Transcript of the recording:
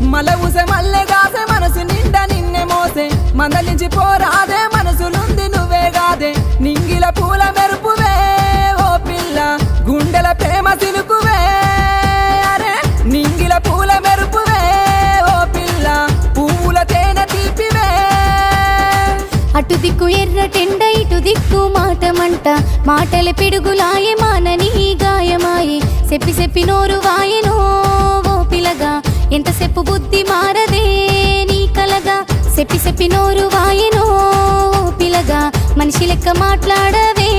మల ఊసే మల్లె కాసే మనసు నిండా నిన్నే మోసే. మందలించి పోరాదే మనసులుంది నువ్వే గాదే. నింగిల పూల మెరుపువే ఓ పిల్ల. గుండెల ప్రేమ సినుకువే అరే. నింగిల పూల మెరుపువే ఓ పిల్ల. పువ్వుల తేనె తీపివే. అటు దిక్కు ఎర్రటెండ ఇటు దిక్కు మాటమంట. మాటల పిడుగులాయే మానని గాయమాయే. చెప్పి చెప్పి నోరు వాయెనో సెప్పు బుద్ధి మారదే. నీ కలగా సెప్పి సెప్పి నోరు వాయినో పిలగా. మనిషి లెక్క మాట్లాడవే.